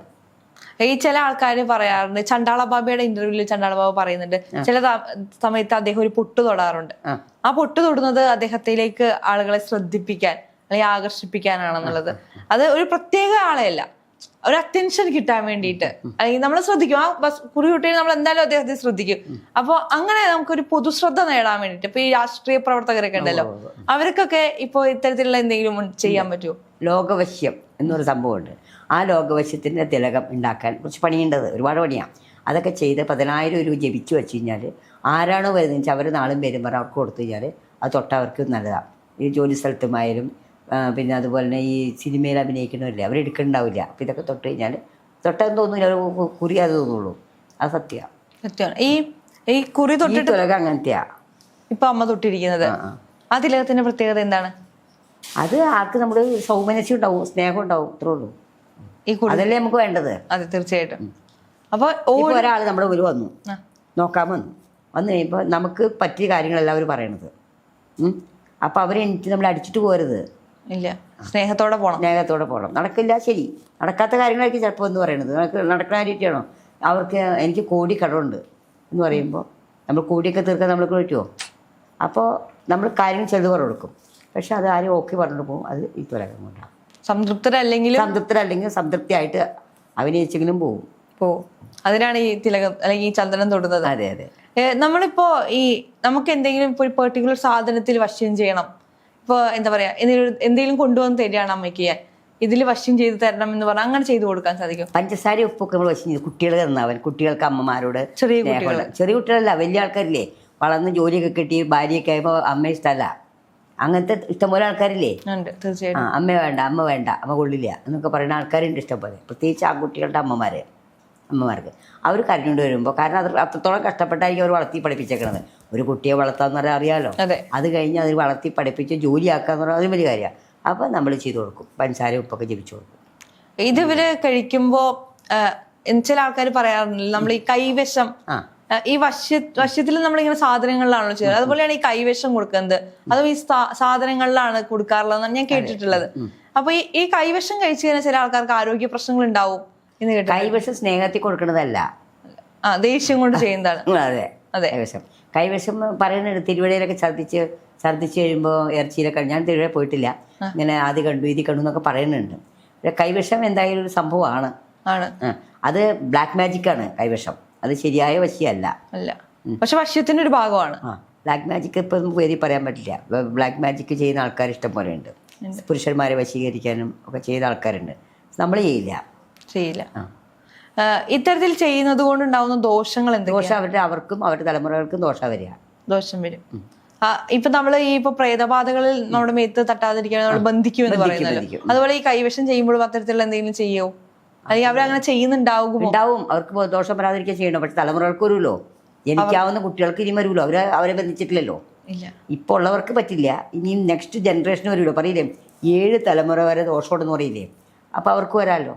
ഈ ചില ആൾക്കാർ പറയാറുണ്ട് ചണ്ടാള ബാബയുടെ ഇന്റർവ്യൂവിൽ ചണ്ടാള ബാബ പറയുന്നുണ്ട് ചില സമയത്ത് അദ്ദേഹം ഒരു പൊട്ട് തൊടാറുണ്ട്. ആ. ആ പൊട്ട് തൊടുന്നത് അദ്ദേഹത്തിലേക്ക് ആളുകളെ ശ്രദ്ധിപ്പിക്കാൻ അല്ലെങ്കിൽ ആകർഷിപ്പിക്കാനാണെന്നുള്ളത്. അത് ഒരു പ്രത്യേക ആളെയല്ല ഒരു അറ്റൻഷൻ കിട്ടാൻ വേണ്ടിയിട്ട്. അല്ലെങ്കിൽ നമ്മൾ ശ്രദ്ധിക്കും. ആ ബസ് കുറി കുട്ടികൾ നമ്മൾ എന്തായാലും അദ്ദേഹത്തെ ശ്രദ്ധിക്കും. അപ്പോൾ അങ്ങനെ നമുക്കൊരു പൊതുശ്രദ്ധ നേടാൻ വേണ്ടിയിട്ട്. ഇപ്പൊ ഈ രാഷ്ട്രീയ പ്രവർത്തകരൊക്കെ ഉണ്ടല്ലോ. അവർക്കൊക്കെ ഇപ്പോൾ ഇത്തരത്തിലുള്ള എന്തെങ്കിലും ചെയ്യാൻ പറ്റുമോ ലോകവശ്യം എന്നൊരു സംഭവമുണ്ട്. ആ ലോകവശ്യത്തിന്റെ തിലകം ഉണ്ടാക്കാൻ കുറച്ച് പണിയുണ്ടത്. ഒരുപാട് പണിയാണ് അതൊക്കെ ചെയ്ത് പതിനായിരം രൂപ ജപിച്ചു വെച്ച് കഴിഞ്ഞാൽ ആരാണോ വരുന്നത് വെച്ചാൽ അവർ നാളും പേരും പറഞ്ഞാൽ അവർക്ക് കൊടുത്തു കഴിഞ്ഞാൽ അത് തൊട്ടവർക്ക് നല്ലതാണ് ഈ ജോലി സ്ഥലത്തുമായാലും പിന്നെ അതുപോലെ തന്നെ ഈ സിനിമയിൽ അഭിനയിക്കണമില്ലേ അവർ എടുക്കണ്ടാവില്ല. അപ്പോൾ ഇതൊക്കെ തൊട്ട് കഴിഞ്ഞാൽ തൊട്ടെന്ന് തോന്നില്ല കുറിയാതെ തോന്നുള്ളൂ. അത് സത്യമാണ് സത്യമാണ് ഈ ഈ കുറി തൊട്ടിട്ട് തുലക അങ്ങനത്തെയാണ് ഇപ്പം അമ്മ തൊട്ടിരിക്കുന്നത്. ആ. ആ. പ്രത്യേകത എന്താണ്? അത് ആർക്ക് നമ്മൾ സൗമനസ്യം ഉണ്ടാവും സ്നേഹം ഉണ്ടാവും ഇത്രേ ഉള്ളൂ. ഈ കുറി അതല്ലേ നമുക്ക് വേണ്ടത്? അതെ തീർച്ചയായിട്ടും. അപ്പോൾ ഒരാൾ നമ്മുടെ ഒരു വന്നു. നോക്കാൻ വന്നു. വന്നു കഴിയുമ്പോൾ നമുക്ക് പറ്റിയ കാര്യങ്ങളല്ല അവർ പറയണത്. അപ്പോൾ അവരെ എനിക്ക് നമ്മൾ അടിച്ചിട്ട് പോരുത് ഇല്ല. സ്നേഹത്തോടെ പോകണം സ്നേഹത്തോടെ പോകണം നടക്കില്ല ശരി. നടക്കാത്ത കാര്യങ്ങളായിരിക്കും ചിലപ്പോൾ എന്ന് പറയുന്നത്. നടക്ക നടക്കുന്ന കാര്യമാണോ അവർക്ക് എനിക്ക് കോടി കടമുണ്ട് എന്ന് പറയുമ്പോൾ നമ്മൾ കോടിയൊക്കെ തീർക്കാൻ നമ്മൾക്ക് പറ്റുമോ അപ്പോൾ നമ്മൾ കാര്യങ്ങൾ ചെറുത് പറഞ്ഞു കൊടുക്കും പക്ഷെ അത് ആരും ഓക്കെ പറഞ്ഞിട്ട് പോകും. അത് ഈ തുലകം കൊണ്ടാണ് സംതൃപ്തരല്ലെങ്കിലും സംതൃപ്തരല്ലെങ്കിൽ സംതൃപ്തിയായിട്ട് അഭിനയിച്ചെങ്കിലും പോകും പോ അതിനാണ് ഈ തിലകം അല്ലെങ്കിൽ ഈ ചന്ദനം തൊടുന്നത്. അതെ അതെ. നമ്മളിപ്പോ ഈ നമുക്ക് എന്തെങ്കിലും ഇപ്പോൾ ഒരു പെർട്ടിക്കുലർ സാധനത്തിൽ വശ്യം ചെയ്യണം. ഇപ്പൊ എന്താ പറയാ എന്തെങ്കിലും എന്തെങ്കിലും കൊണ്ടുവന്ന് തരികയാണ് അമ്മയ്ക്ക്. ഞാൻ ഇതിൽ വശം ചെയ്ത് തരണം എന്ന് പറഞ്ഞാൽ അങ്ങനെ ചെയ്തു കൊടുക്കാൻ സാധിക്കും. പഞ്ചസാര ഉപ്പൊക്കെ നമ്മൾ വശം ചെയ്ത് കുട്ടികൾ തന്നവൻ കുട്ടികൾക്ക് അമ്മമാരോട് ചെറിയ കുട്ടികൾ ചെറിയ കുട്ടികളല്ല വലിയ ആൾക്കാരില്ലേ? വളർന്ന് ജോലിയൊക്കെ കിട്ടി ഭാര്യയൊക്കെ ആയപ്പോൾ അമ്മ ഇഷ്ടമല്ല അങ്ങനത്തെ ഇഷ്ടംപോലെ ആൾക്കാരില്ലേ? ആ അമ്മ വേണ്ട അമ്മ വേണ്ട അമ്മ കൊള്ളില്ല എന്നൊക്കെ പറയുന്ന ആൾക്കാരുണ്ട് ഇഷ്ടംപോലെ. പ്രത്യേകിച്ച് ആൺകുട്ടികളുടെ അമ്മമാരെ അമ്മമാർക്ക്. അവർ കരഞ്ഞുകൊണ്ട് വരുമ്പോൾ കാരണം അത് അത്രത്തോളം കഷ്ടപ്പെട്ടായിരിക്കും അവർ വളർത്തി പഠിപ്പിച്ചേക്കണത്. ഒരു കുട്ടിയെ വളർത്താന്ന് പറഞ്ഞാൽ അറിയാലോ? അതെ. കഴിഞ്ഞ് അത് വളർത്തി പഠിപ്പിച്ച് ജോലിയാക്കാന്ന് പറഞ്ഞാൽ അതും വലിയ കാര്യമാണ്. അപ്പോൾ നമ്മൾ ചെയ്തു കൊടുക്കും. പഞ്ചസാര ഉപ്പൊക്കെ ജപിച്ചു കൊടുക്കും. ഇത് ഇവർ കഴിക്കുമ്പോ ചില ആൾക്കാർ പറയാറുണ്ട് നമ്മൾ ഈ കൈവശം ഈ വശ്യ വശ്യത്തിൽ നമ്മളിങ്ങനെ സാധനങ്ങളിലാണല്ലോ ചെയ്യുന്നത്. അതുപോലെയാണ് ഈ കൈവശം കൊടുക്കുന്നത്. അതും ഈ സാധനങ്ങളിലാണ് കൊടുക്കാറുള്ളതെന്നാണ് ഞാൻ കേട്ടിട്ടുള്ളത്. അപ്പൊ ഈ ഈ കൈവശം കഴിച്ചു കഴിഞ്ഞാൽ ചില ആൾക്കാർക്ക് ആരോഗ്യ പ്രശ്നങ്ങൾ ഉണ്ടാവും എന്ന് കേട്ടു കൈവശം സ്നേഹത്തിൽ കൊടുക്കുന്നതല്ല ആ ദേഷ്യം കൊണ്ട് ചെയ്യുന്നതാണ്. അതെ അതെ. കൈവശം. കൈവശം പറയുന്നുണ്ട് തിരുവഴയിലൊക്കെ ഛർദ്ദിച്ച് ഛർദ്ദിച്ച് കഴിയുമ്പോൾ ഇറച്ചിയിലൊക്കെ ഞാൻ തിരുവഴ പോയിട്ടില്ല. ഇങ്ങനെ ആദ്യം കണ്ടു ഇതി കണ്ടു എന്നൊക്കെ പറയുന്നുണ്ട്. പക്ഷേ കൈവശം എന്തായാലും ഒരു സംഭവമാണ്. ആണ്. അത് ബ്ലാക്ക് മാജിക് ആണ് കൈവശം. അത് ശരിയായ വശിയല്ല. അല്ല. പക്ഷെ വശ്യത്തിന്റെ ഒരു ഭാഗമാണ്. ബ്ലാക്ക് മാജിക് ഇപ്പം നമുക്ക് വേദി പറയാൻ പറ്റില്ല. ബ്ലാക്ക് മാജിക് ചെയ്യുന്ന ആൾക്കാർ ഇഷ്ടം പോലെ ഉണ്ട്. പുരുഷന്മാരെ വശീകരിക്കാനും ഒക്കെ ചെയ്ത ആൾക്കാരുണ്ട്. നമ്മൾ ചെയ്യില്ല. ചെയ്യില്ല. ആ, ഇത്തരത്തിൽ ചെയ്യുന്നത് കൊണ്ട് ഉണ്ടാവുന്ന ദോഷങ്ങൾ എന്തൊക്കെയാ ദോഷം അവരുടെ അവർക്കും അവരുടെ തലമുറകൾക്കും ദോഷം വരിക. ദോഷം വരും. ഇപ്പൊ നമ്മൾ ഈ ഇപ്പൊ പ്രേതബാധകളിൽ നമ്മുടെ മേത്ത് തട്ടാതിരിക്കാൻ നമ്മൾ ബന്ധിക്കും എന്ന് പറയുന്നത് അതുപോലെ ഈ കൈവശം ചെയ്യുമ്പോഴും അത്തരത്തിലുള്ള എന്തെങ്കിലും ചെയ്യോ? അല്ലെങ്കിൽ അവരങ്ങനെ ചെയ്യുന്നുണ്ടാവും ഉണ്ടാവും. അവർക്ക് ദോഷം വരാതിരിക്കുക ചെയ്യണം. പക്ഷെ തലമുറകൾക്ക് വരുമല്ലോ. ജനിക്കാവുന്ന കുട്ടികൾക്ക് ഇനി വരുമല്ലോ. അവരെ അവരെ ബന്ധിച്ചിട്ടില്ലല്ലോ. ഇപ്പോൾ ഉള്ളവർക്ക് പറ്റില്ല. ഇനി നെക്സ്റ്റ് ജനറേഷൻ വരുമല്ലോ പറയില്ലേ? ഏഴ് തലമുറ വരെ ദോഷമുണ്ടെന്ന് പറയില്ലേ? അപ്പോൾ അവർക്ക് വരാമല്ലോ.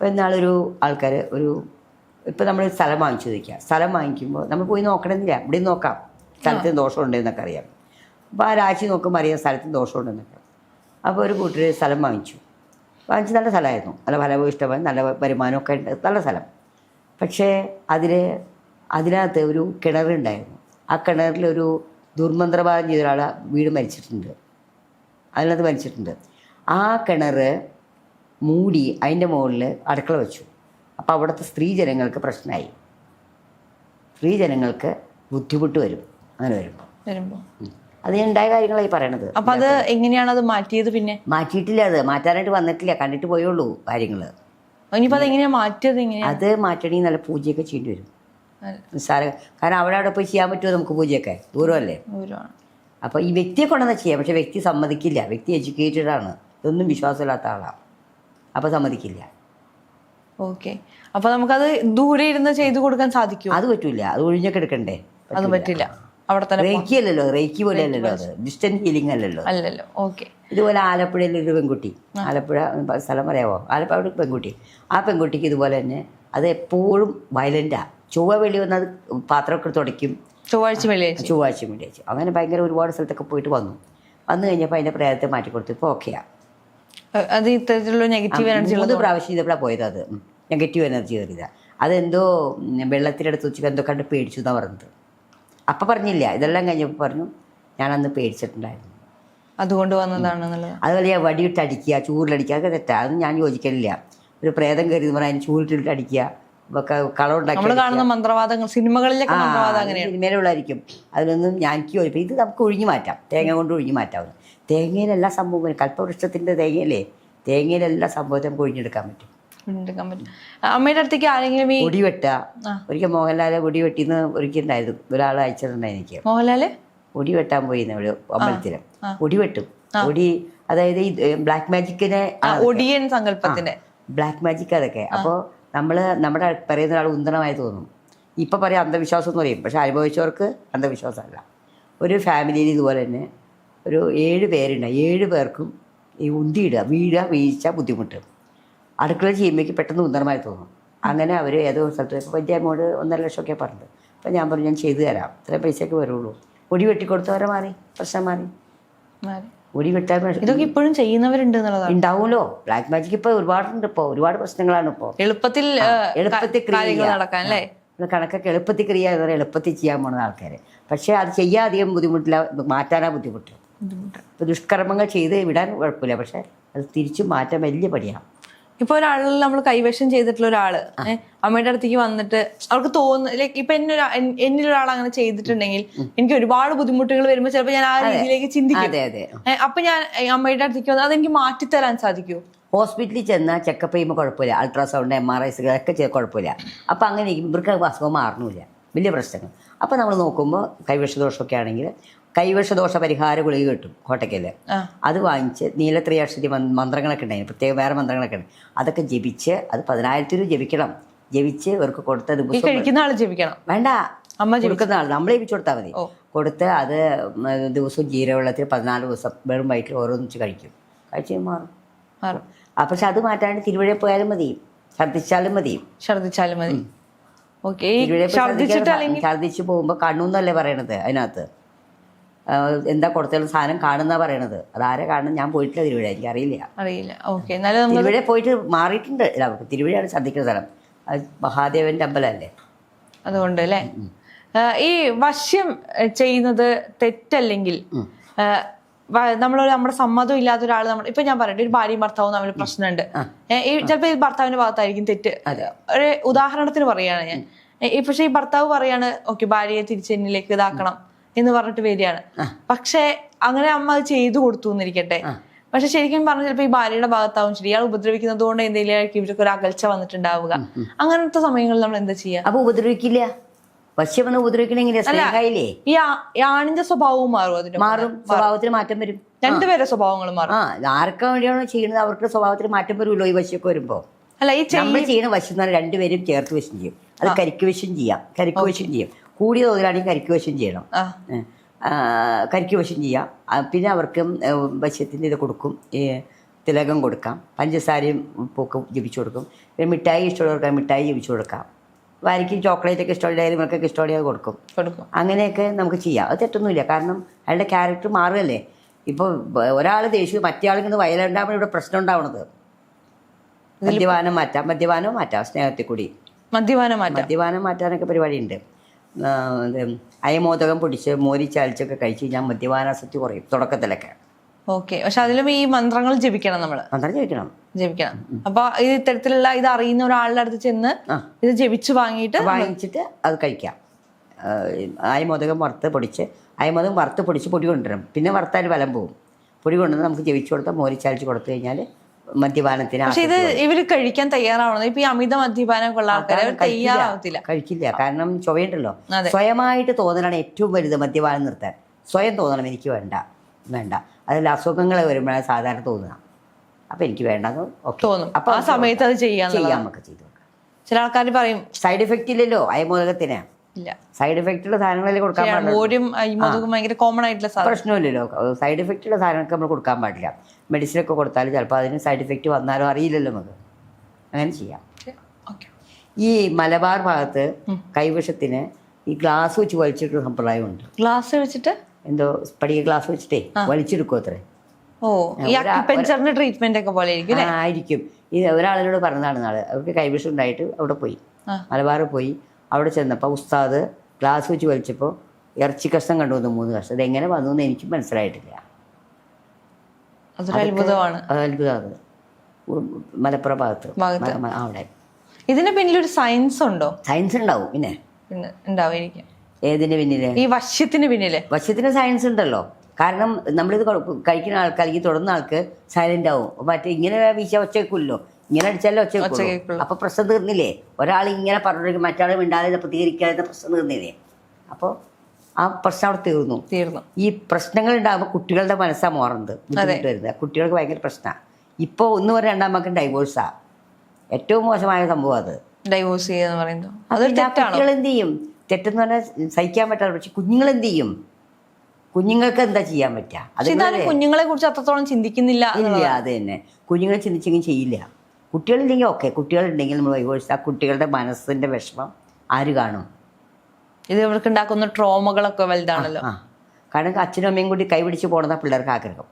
ഇപ്പോൾ ഇന്നാളൊരു ആൾക്കാർ ഒരു ഇപ്പം നമ്മൾ സ്ഥലം വാങ്ങിച്ചു ചോദിക്കുക സ്ഥലം വാങ്ങിക്കുമ്പോൾ നമ്മൾ പോയി നോക്കണമെന്നില്ല ഇവിടെ നോക്കാം. സ്ഥലത്തിന് ദോഷമുണ്ടെന്നൊക്കെ അറിയാം. അപ്പോൾ ആ രാശി നോക്കുമ്പോൾ അറിയാം സ്ഥലത്തിന് ദോഷമുണ്ടെന്നൊക്കെ. അപ്പോൾ ഒരു കൂട്ടർ സ്ഥലം വാങ്ങിച്ചു. വാങ്ങിച്ച് നല്ല സ്ഥലമായിരുന്നു. നല്ല ഫലഭൂയിഷ്ടമായി നല്ല വരുമാനമൊക്കെ ഉണ്ട്. നല്ല സ്ഥലം. പക്ഷേ അതിൽ അതിനകത്ത് ഒരു കിണറുണ്ടായിരുന്നു ആ കിണറിലൊരു ദുർമന്ത്രവാദം ചെയ്ത ഒരാൾ വീട് മരിച്ചിട്ടുണ്ട്. അതിനകത്ത് മരിച്ചിട്ടുണ്ട്. ആ കിണർ മൂടി അതിന്റെ മുകളിൽ അടുക്കള വെച്ചു. അപ്പോൾ അവിടുത്തെ സ്ത്രീജനങ്ങൾക്ക് പ്രശ്നമായി സ്ത്രീജനങ്ങൾക്ക് ബുദ്ധിമുട്ട് വരും. അങ്ങനെ വരുമ്പോൾ വരുമ്പോ. അത് ഉണ്ടായ കാര്യങ്ങളായി പറയണത്. അപ്പൊ അത് എങ്ങനെയാണ് അത് മാറ്റിയത് പിന്നെ? മാറ്റിയിട്ടില്ല അത്. മാറ്റാനായിട്ട് വന്നിട്ടില്ല. കണ്ടിട്ട് പോയുള്ളൂ കാര്യങ്ങൾ ഇനിയിപ്പോൾ അത് എങ്ങനെയാ മാറ്റിയത് എങ്ങനെയാ? അത് മാറ്റണമെങ്കിൽ നല്ല പൂജയൊക്കെ ചെയ്യേണ്ടി വരും. നിസ്സാര കാരണം അവിടെ അവിടെ പോയി ചെയ്യാൻ പറ്റുമോ നമുക്ക് പൂജയൊക്കെ? ദൂരമല്ലേ? ദൂരമാണ്. അപ്പോൾ ഈ വ്യക്തിയെ കൊണ്ടുവന്നാൽ ചെയ്യാം. പക്ഷേ വ്യക്തി സമ്മതിക്കില്ല. വ്യക്തി എഡ്യൂക്കേറ്റഡ് ആണ് ഇതൊന്നും വിശ്വാസമില്ലാത്ത ആളാണ് അപ്പോൾ സമ്മതിക്കില്ല. ഓക്കെ. അപ്പൊ നമുക്കത് ദൂരെ ഇരുന്ന് ചെയ്തു കൊടുക്കാൻ സാധിക്കും അത് പറ്റൂല. അത് ഒഴിഞ്ഞൊക്കെ എടുക്കണ്ടേ? അത് പറ്റില്ല അവിടെ തന്നെ റേക്കി അല്ലല്ലോ റേക്കി പോലെ അല്ലല്ലോ അത്. ഡിസ്റ്റൻസ് ഹീലിംഗ് അല്ലല്ലോ. അല്ലല്ലോ. ഓക്കെ. ഇതുപോലെ ആലപ്പുഴയിൽ ഒരു പെൺകുട്ടി. ആലപ്പുഴ സ്ഥലം പറയാമോ ആലപ്പുഴ ഒരു പെൺകുട്ടി. ആ പെൺകുട്ടിക്ക് ഇതുപോലെ തന്നെ അത് എപ്പോഴും വയലന്റാണ് ചൊവ്വ വെളി വന്നത് പാത്രമൊക്കെ തുടയ്ക്കും. ചൊവ്വാഴ്ച വെള്ളിയാഴ്ച ചൊവ്വാഴ്ച വെള്ളിയാഴ്ച അങ്ങനെ ഭയങ്കര ഒരുപാട് സ്ഥലത്തൊക്കെ പോയിട്ട് വന്നു. വന്നു കഴിഞ്ഞപ്പോൾ അതിന്റെ പ്രേതത്തെ മാറ്റി കൊടുത്തു ഇപ്പോൾ ഓക്കെയാണ് അത് ഇത്തരത്തിലുള്ള നെഗറ്റീവ് എനർജി മൂന്ന് പ്രാവശ്യം ഇതെപ്പോഴാണ് പോയത് അത്. നെഗറ്റീവ് എനർജി കയറിയതാണ് അതെന്തോ വെള്ളത്തിലെടുത്ത് വെള്ളത്തിനടുത്ത് വെച്ച് എന്തോ കണ്ട് പേടിച്ചു എന്നാണ് പറഞ്ഞത്. അപ്പം പറഞ്ഞില്ല. ഇതെല്ലാം കഴിഞ്ഞപ്പോൾ പറഞ്ഞു ഞാനന്ന് പേടിച്ചിട്ടുണ്ടായിരുന്നു. അതുകൊണ്ട് വന്നതാണെന്നുള്ളത് അതുപോലെ ഞാൻ വടിയിട്ട് അടിക്കുക ചൂരിലടിക്കുക അതൊക്കെ തെറ്റാ. അതൊന്നും ഞാൻ യോജിക്കലില്ല. ഒരു പ്രേതം എന്ന് പറഞ്ഞാൽ അതിന് ചൂരിട്ടിട്ട് അടിക്കുക ഒക്കെ കളം ഉണ്ടാക്കി നമ്മൾ കാണുന്ന മന്ത്രവാദങ്ങൾ സിനിമകളിലൊക്കെ മന്ത്രവാദം അങ്ങനെയാണ്. സിനിമയിലുള്ളായിരിക്കും അതിലൊന്നും ഞാൻ യോജിപ്പം ഇത് നമുക്ക് ഒഴിഞ്ഞു മാറ്റാം. തേങ്ങ കൊണ്ട് ഒഴിഞ്ഞു മാറ്റാവുന്നു. തേങ്ങയിലെല്ലാ സംഭവം കൽപ്പവൃക്ഷത്തിന്റെ തേങ്ങയിലേ തേങ്ങയിലല്ല സംഭവത്തെ കൊഴിഞ്ഞെടുക്കാൻ പറ്റും. അമ്മയുടെ അടുത്തേക്ക് ആരെങ്കിലും ഈ മുടി വെട്ടുക ഒരിക്കൽ മോഹൻലാലെ മുടി വെട്ടിന്ന് ഒരിക്കലുണ്ടായിരുന്നു ഒരാൾ അയച്ചിട്ടുണ്ടായി എനിക്ക്. മോഹൻലാൽ? ഒടി വെട്ടാൻ പോയി ഇവിടെ അമ്പലത്തിൽ ഒടി വെട്ടും. ഒടി അതായത് ഈ ബ്ലാക്ക് മാജിക്കിനെ ഒടിയൻ സങ്കല്പത്തിന്. ബ്ലാക്ക് മാജിക് അതൊക്കെ. അപ്പോൾ നമ്മൾ നമ്മുടെ പറയുന്ന ഒരാൾ ഉന്തണമായി തോന്നും. ഇപ്പം പറയാം അന്ധവിശ്വാസം എന്ന് പറയും. പക്ഷെ അനുഭവിച്ചവർക്ക് അന്ധവിശ്വാസമല്ല. ഒരു ഫാമിലിയിൽ ഇതുപോലെ തന്നെ ഒരു ഏഴ് പേരുണ്ട് ഏഴ് പേർക്കും ഈ ഉന്തിയിടുക വീഴുക വീഴ്ച ബുദ്ധിമുട്ട്. അടുക്കള ചെയ്യുമ്പോഴേക്ക് പെട്ടെന്ന് ഉന്തരമായി തോന്നും. അങ്ങനെ അവർ ഏതോ സ്ഥലത്ത് ഇപ്പോൾ വലിയ അമ്മോട് ഒന്നര ലക്ഷമൊക്കെ പറഞ്ഞത്. അപ്പം ഞാൻ പറഞ്ഞു ഞാൻ ചെയ്തു തരാം. ഇത്രയും പൈസയൊക്കെ വരുള്ളൂ. മുടി വെട്ടിക്കൊടുത്തവരെ മാറി പ്രശ്നം മാറി. ഒടി മുടി വെട്ടാൻ ഇതൊക്കെ ഇപ്പോഴും ചെയ്യുന്നവരുണ്ട് എന്നുള്ളതാണ്. ഉണ്ടാവുമല്ലോ. ബ്ലാക്ക് മാജിക് ഇപ്പോൾ ഒരുപാടുണ്ട് ഇപ്പോൾ ഒരുപാട് പ്രശ്നങ്ങളാണ് ഇപ്പോൾ എളുപ്പത്തിൽ എളുപ്പത്തിൽ. നടക്കാൻ അല്ലേ? കണക്കൊക്കെ എളുപ്പത്തിൽ ക്രിയ എന്ന് എളുപ്പത്തിൽ ചെയ്യാൻ പോകുന്ന ആൾക്കാർ പക്ഷേ അത് ചെയ്യാൻ അധികം ബുദ്ധിമുട്ടില്ല മാറ്റാനാ ബുദ്ധിമുട്ട്. ഇപ്പോൾ ദുഷ്കർമ്മങ്ങൾ ചെയ്ത് വിടാൻ കുഴപ്പമില്ല. പക്ഷേ അത് തിരിച്ചു മാറ്റാൻ വലിയ പണിയാണ് ഇപ്പോൾ ഒരാളിൽ നമ്മൾ കൈവശം ചെയ്തിട്ടുള്ള ഒരാൾ അമ്മയുടെ അടുത്തേക്ക് വന്നിട്ട് അവർക്ക് തോന്നുന്നു ലൈക്ക് ഇപ്പൊ എന്നെ എന്നിലൊരാൾ അങ്ങനെ ചെയ്തിട്ടുണ്ടെങ്കിൽ എനിക്ക് ഒരുപാട് ബുദ്ധിമുട്ടുകൾ വരുമ്പോൾ ചിലപ്പോൾ ഞാൻ ആ രീതിയിലേക്ക് ചിന്തിക്കും. അതെ അതെ. ഏഹ്, അപ്പൊ ഞാൻ അമ്മയുടെ അടുത്തേക്ക് വന്ന് അതെനിക്ക് മാറ്റിത്തരാൻ സാധിക്കുമോ ഹോസ്പിറ്റലിൽ ചെന്നാൽ ചെക്കപ്പ് ചെയ്യുമ്പോൾ കുഴപ്പമില്ല. അൾട്രാസൗണ്ട് എം ആർ ഐസ് ഒക്കെ ചെയ്യാൻ കുഴപ്പമില്ല. അപ്പം അങ്ങനെ. ഇവർക്ക് അസുഖം മാറണമില്ല വലിയ പ്രശ്നങ്ങൾ. അപ്പോൾ നമ്മൾ നോക്കുമ്പോൾ കൈവശദോഷമൊക്കെ ആണെങ്കിൽ കൈവശദോഷ പരിഹാര ഗുളിക കിട്ടും കോട്ടയ്ക്കൽ അത് വാങ്ങിച്ച് നീലത്രിയാക്ഷരി മന്- മന്ത്രങ്ങളൊക്കെ ഉണ്ടായിരുന്നു പ്രത്യേക വേറെ മന്ത്രങ്ങളൊക്കെ ഉണ്ട്. അതൊക്കെ ജപിച്ച് അത് പതിനായിരത്തി രൂപ ജപിക്കണം. ജപിച്ച് ഇവർക്ക് കൊടുത്ത ഈ ദിവസം കഴിക്കുന്ന ആൾ ജപിക്കണം? വേണ്ട. അമ്മ കൊടുക്കുന്ന ആൾ നമ്മൾ ജപിച്ചു കൊടുത്താൽ മതി. കൊടുത്ത് അത് ദിവസവും ജീരവെള്ളത്തിൽ പതിനാല് ദിവസം വെറും വയറ്റിൽ ഓരോന്നിച്ച് കഴിക്കും. കഴിച്ച് മാറും. മാറും. പക്ഷെ അത് മാറ്റാണ്ട് തിരുവഴി പോയാലും മതി. ഛർദ്ദിച്ചാലും മതി. ഛർദിച്ചാലും മതി. ഛർദിച്ചു പോകുമ്പോ ഛർദ്ദിച്ച് പോകുമ്പോൾ കണ്ണൂന്നല്ലേ പറയണത് അതിനകത്ത്? എന്താ കൊടുത്തുള്ള സാധനം കാണുന്ന പറയണത്. അതാരെ കാണുന്നത് ഞാൻ പോയിട്ടില്ല തിരുവഴി. എനിക്ക് അറിയില്ല. അറിയില്ല ഓക്കെ. എന്നാലും നമ്മൾ തിരുവഴി പോയിട്ട് മാറിയിട്ടുണ്ട്. തിരുവിഴയാണ് ഛർദ്ദിക്കുന്ന സ്ഥലം. മഹാദേവന്റെ അമ്പലമല്ലേ അതുകൊണ്ട് അല്ലേ? ഈ വശ്യം ചെയ്യുന്നത് തെറ്റല്ലെങ്കിൽ നമ്മൾ നമ്മളൊരു നമ്മുടെ സമ്മതം ഇല്ലാത്ത ഒരാൾ നമ്മൾ ഇപ്പൊ ഞാൻ പറയട്ടെ ഒരു ഭാര്യയും ഭർത്താവും തമ്മിൽ പ്രശ്നമുണ്ട്. ഈ ചിലപ്പോൾ ഈ ഭർത്താവിന്റെ ഭാഗത്തായിരിക്കും തെറ്റ്. ഒരു ഉദാഹരണത്തിന് പറയാണ് ഞാൻ. ഈ പക്ഷെ ഈ ഭർത്താവ് പറയാണ് ഓക്കെ ഭാര്യയെ തിരിച്ചെന്നിലേക്ക് ഇതാക്കണം. എന്ന് പറഞ്ഞിട്ട് വരികയാണ് പക്ഷെ അങ്ങനെ അമ്മ അത് ചെയ്തു കൊടുത്തു എന്നിരിക്കട്ടെ. പക്ഷെ ശരിക്കും പറഞ്ഞ ചിലപ്പോൾ ഈ ഭാര്യയുടെ ഭാഗത്താവും ശരി. ഇയാൾ ഉപദ്രവിക്കുന്നത് കൊണ്ട് എന്തെങ്കിലും ഇവർക്ക് ഒരു അകൽച്ച വന്നിട്ടുണ്ടാവുക. അങ്ങനത്തെ സമയങ്ങളിൽ നമ്മൾ എന്താ ചെയ്യുക അപ്പൊ ഉപദ്രവിക്കില്ല? വശ്യം വന്ന് ഉപദ്രവിക്കണമെങ്കിൽ സ്നേഹമായില്ലേ? ഈ ആണിന്റെ സ്വഭാവവും മാറും അതിന്റെ മാറും. സ്വഭാവത്തിന് മാറ്റം വരും. രണ്ടുപേരെ സ്വഭാവങ്ങൾ മാറും. ആ ആർക്കാ വേണ്ടിയാണോ ചെയ്യുന്നത് അവർക്ക് സ്വഭാവത്തിന് മാറ്റം വരുമല്ലോ ഈ വശ്യമൊക്കെ വരുമ്പോ. അല്ല ഈ നമ്മൾ ചെയ്യുന്ന വശം എന്ന് പറഞ്ഞാൽ രണ്ടുപേരും ചേർത്ത് വശം ചെയ്യും. അത് കരിക്ക് വശം ചെയ്യാം. കരിക്ക് വശം ചെയ്യും. കൂടിയ തോതിലാണെങ്കിൽ കരിക്ക് വശം ചെയ്യണം. കരിക്ക് വശം ചെയ്യാം. പിന്നെ അവർക്ക് വശത്തിന്റെ ഇത് കൊടുക്കും. തിലകം കൊടുക്കാം. പഞ്ചസാരയും ഉപ്പൊക്കെ ജപിച്ചു കൊടുക്കും. പിന്നെ മിഠായി ഇഷ്ടമുള്ളവർക്ക് മിഠായി ജപിച്ചു കൊടുക്കാം. വാരിക്ക് ചോക്ലേറ്റ് ഒക്കെ ഇഷ്ടമുള്ള ഡയറി മിൽക്കൊക്കെ ഇഷ്ടമുള്ള കൊടുക്കും. കൊടുക്കും. അങ്ങനെയൊക്കെ നമുക്ക് ചെയ്യാം. അത് തെറ്റൊന്നുമില്ല. കാരണം അയാളുടെ ക്യാരക്ടർ മാറുകയല്ലേ. ഇപ്പോൾ ഒരാൾ ദേഷ്യം മറ്റേ ആളിങ്ങനെ വയലുണ്ടാകുമ്പോൾ ഇവിടെ പ്രശ്നം ഉണ്ടാവണത്. മദ്യപാനം മാറ്റാം. മദ്യപാനം മാറ്റാം. സ്നേഹത്തിൽ കൂടി. മദ്യപാനം മാറ്റാം. മദ്യപാനം മാറ്റാനൊക്കെ പരിപാടിയുണ്ട്. ഇത് അയമോദകം പൊടിച്ച് മോരി ചാലിച്ചൊക്കെ കഴിച്ച് കഴിഞ്ഞാൽ മദ്യപാനാസക്തി കുറയും തുടക്കത്തിലൊക്കെ. ഓക്കെ. പക്ഷെ അതിലും ഈ മന്ത്രങ്ങൾ ജപിക്കണം നമ്മൾ മന്ത്രം ജപിക്കണം. ജപിക്കണം. അപ്പൊ ഈ ഇത്തരത്തിലുള്ള ഇത് അറിയുന്ന ഒരാളുടെ അടുത്ത് ചെന്ന് ഇത് ജപിച്ചു വാങ്ങിയിട്ട് വാങ്ങിച്ചിട്ട് അത് കഴിക്കാം. അയമോദകം വറുത്ത് പൊടിച്ച് അയമോദകം വറുത്ത് പൊടിച്ച് പൊടി കൊണ്ടുവരും. പിന്നെ വറുത്താൽ ബലം പോവും. പൊടി കൊണ്ടുവന്ന് നമുക്ക് ജപിച്ചു കൊടുത്താൽ മോരി ചാലിച്ച് കൊടുത്തു കഴിഞ്ഞാൽ മദ്യപാനത്തിന് പക്ഷെ ഇത് ഇവർ കഴിക്കാൻ തയ്യാറാവണം. ഇപ്പൊ ഈ അമിത മദ്യപാനം ഉള്ള ആൾക്കാർ. തയ്യാറാവത്തില്ല. കഴിക്കില്ല. കാരണം ചൊവയുണ്ടല്ലോ സ്വയമായിട്ട് തോന്നലാണ് ഏറ്റവും വലുത് മദ്യപാനം നിർത്താൻ. സ്വയം തോന്നണം എനിക്ക് വേണ്ട വേണ്ട. അതിൽ അസുഖങ്ങൾ വരുമ്പോഴാണ് സാധാരണ തോന്നുക. അപ്പൊ എനിക്ക് വേണ്ടെന്ന് തോന്നും. അപ്പൊ ആ സമയത്ത് അത് ചെയ്യാൻ ചെയ്യാം നമുക്ക് ചെയ്തു ചില ആൾക്കാർ പറയും സൈഡ് എഫക്റ്റ് ഇല്ലല്ലോ അയമോദകത്തിന്. സൈഡ് എഫക്റ്റുള്ള സാധനങ്ങളല്ലേ കൊടുക്കാൻ പാടില്ല കോമൺ ആയിട്ടുള്ള പ്രശ്നമില്ലല്ലോ. സൈഡ് എഫക്റ്റുള്ള സാധനങ്ങൾക്ക് നമ്മൾ കൊടുക്കാൻ പാടില്ല. മെഡിസിൻ ഒക്കെ കൊടുത്താൽ ചിലപ്പോൾ അതിന് സൈഡ് എഫക്റ്റ് വന്നാലും അറിയില്ലല്ലോ നമുക്ക്. അങ്ങനെ ചെയ്യാം. ഈ മലബാർ ഭാഗത്ത് കൈവശത്തിന് ഈ ഗ്ലാസ് വെച്ച് വലിച്ചിട്ടൊരു സമ്പ്രദായമുണ്ട് ഗ്ലാസ് വെച്ചിട്ട്? എന്തോ സ്പടിക ഗ്ലാസ് വെച്ചിട്ടേ വലിച്ചെടുക്കും അത്രേ. ഓ ട്രീറ്റ്മെന്റ് ഒക്കെ പോലെ ആയിരിക്കും ഇത് ഒരാളിനോട് പറഞ്ഞതാണ് നാളെ. അവർക്ക് കൈവിഷം ഉണ്ടായിട്ട് അവിടെ പോയി. മലബാർ മലബാറിൽ പോയി. അവിടെ ചെന്നപ്പോൾ ഉസ്താദ് ഗ്ലാസ് വെച്ച് വലിച്ചപ്പോൾ ഇറച്ചി കഷ്ണം കണ്ടു വന്നു മൂന്ന് കഷ്ണം. എങ്ങനെ വന്നു എന്ന് എനിക്ക് മനസ്സിലായിട്ടില്ല. അതൊരു അത്ഭുതമാണ്. അത് അത്ഭുതമാണ്. മലപ്പുറം ഭാഗത്ത്. അവിടെ. ഇതിന് പിന്നിൽ ഒരു സയൻസ് ഉണ്ടോ? സയൻസ് ഉണ്ടാവും പിന്നെ. ഉണ്ടാവുമായിരിക്കും ഏതിന്റെ പിന്നിൽ? ഈ വശ്യത്തിന് പിന്നിൽ. വശ്യത്തിന് സയൻസ് ഉണ്ടല്ലോ. കാരണം നമ്മളിത് കഴിക്കുന്ന ആൾക്ക് അല്ലെങ്കിൽ തുടർന്ന ആൾക്ക് സൈലന്റ് ആവും. മറ്റേ ഇങ്ങനെ വീശ ഒച്ചയ്ക്കില്ലോ ഇങ്ങനെ അടിച്ചാലേ ഒച്ച. അപ്പൊ പ്രശ്നം തീർന്നില്ലേ? ഒരാൾ ഇങ്ങനെ പറഞ്ഞിട്ട് മറ്റാൾ മിണ്ടാതെ പ്രതികരിക്കാതെ പ്രശ്നം തീർന്നില്ലേ? അപ്പോൾ ആ പ്രശ്നം അവിടെ തീർന്നു. തീർന്നു. ഈ പ്രശ്നങ്ങൾ ഉണ്ടാകുമ്പോൾ കുട്ടികളുടെ മനസ്സാണ് മാറുന്നത് ബുദ്ധിമുട്ട് വരുന്നത്. കുട്ടികൾക്ക് ഭയങ്കര പ്രശ്നമാണ് ഇപ്പോൾ ഒന്ന് രണ്ടാം മക്കൾ ഡൈവോഴ്സാ ഏറ്റവും മോശമായ സംഭവം അത്. ഡൈവോഴ്സ് ചെയ്യുക പറയുന്നത്. കുട്ടികൾ എന്ത് ചെയ്യും? തെറ്റെന്ന് പറഞ്ഞാൽ സഹിക്കാൻ പറ്റാതെ പക്ഷെ കുഞ്ഞുങ്ങൾ എന്ത് ചെയ്യും? കുഞ്ഞുങ്ങൾക്ക് എന്താ ചെയ്യാൻ പറ്റുക അത് കുഞ്ഞുങ്ങളെ കുറിച്ച് അത്രത്തോളം ചിന്തിക്കുന്നില്ല ഇല്ല അത് തന്നെ. കുഞ്ഞുങ്ങളെ ചിന്തിച്ചെങ്കിലും ചെയ്യില്ല. കുട്ടികളില്ലെങ്കിൽ ഓക്കെ കുട്ടികളുണ്ടെങ്കിൽ നമ്മൾ വൈകോഴ്ച ആ കുട്ടികളുടെ മനസ്സിന്റെ വിഷമം ആര് കാണും? ഇത് ഇവർക്ക് ഉണ്ടാക്കുന്ന ട്രോമകളൊക്കെ വലുതാണല്ലോ. ആ കാരണം അച്ഛനും അമ്മയും കൂടി കൈപിടിച്ച് പോകണമെന്ന പിള്ളേർക്ക് ആഗ്രഹം.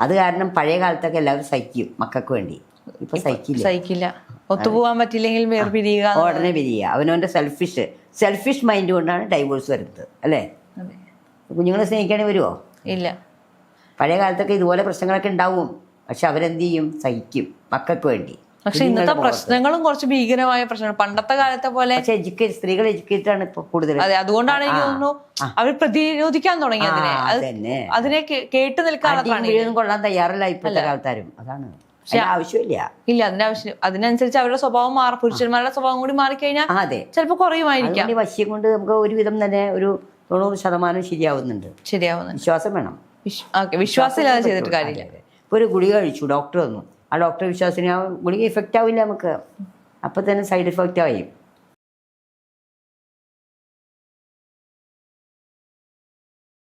അത് കാരണം പഴയ കാലത്തൊക്കെ എല്ലാവരും സഹിക്കും മക്കൾക്ക് വേണ്ടി. ഇപ്പൊ സഹിക്കില്ല. സഹിക്കില്ല. ഒത്തുപോകാൻ പറ്റില്ലെങ്കിൽ ഉടനെ പിരിയുക. അവനവന്റെ സെൽഫിഷ് സെൽഫിഷ് മൈൻഡ് കൊണ്ടാണ് ഡൈവോഴ്സ് വരുന്നത് അല്ലേ? കുഞ്ഞുങ്ങളെ സ്നേഹിക്കാണെങ്കിൽ വരുമോ ഇല്ല. പഴയ കാലത്തൊക്കെ ഇതുപോലെ പ്രശ്നങ്ങളൊക്കെ ഉണ്ടാവും. പക്ഷെ അവരെന്ത് ചെയ്യും? സഹിക്കും. മക്കൾക്ക് വേണ്ടി. പക്ഷെ ഇന്നത്തെ പ്രശ്നങ്ങളും കുറച്ച് ഭീകരമായ പ്രശ്നങ്ങൾ. പണ്ടത്തെ കാലത്തെ പോലെ എഡ്യൂക്കേറ്റ് സ്ത്രീകൾ എഡ്യൂക്കേറ്റഡ് ആണ് ഇപ്പൊ കൂടുതൽ അതെ അതുകൊണ്ടാണ് എനിക്ക് തോന്നുന്നു അവർ പ്രതിരോധിക്കാൻ തുടങ്ങി അതിനെ. അതിനെ കേട്ട് വീഴൊന്നും കൊള്ളാൻ തയ്യാറല്ല ഇപ്പോഴത്തെ കാലത്താരും അതാണ്. ആവശ്യമില്ല. ഇല്ല അതിന്റെ ആവശ്യം അതിനനുസരിച്ച് അവരുടെ സ്വഭാവം മാറും പുരുഷന്മാരുടെ സ്വഭാവം കൂടി മാറിക്കഴിഞ്ഞാൽ കഴിഞ്ഞാൽ അതെ. ചിലപ്പോൾ കുറയുമായിരിക്കാം. വശ്യം കൊണ്ട് നമുക്ക് ഒരുവിധം തന്നെ ഒരു തൊണ്ണൂറ് ശതമാനം ശരിയാവുന്നുണ്ട്. ശരിയാവുന്നുണ്ട്. വിശ്വാസം വേണം. വിശ്വാസമില്ലാതെ ചെയ്തിട്ട് കാര്യമില്ല. അതെ, അതെ. ഇപ്പൊ ഒരു ഗുളിക കഴിച്ചു ഡോക്ടർ വന്നു ആ ഡോക്ടർ വിശ്വാസത്തിന് ആ ഗുളിക ഇഫക്റ്റ് ആവില്ല നമുക്ക് അപ്പോൾ തന്നെ സൈഡ് ഇഫക്റ്റ് ആയി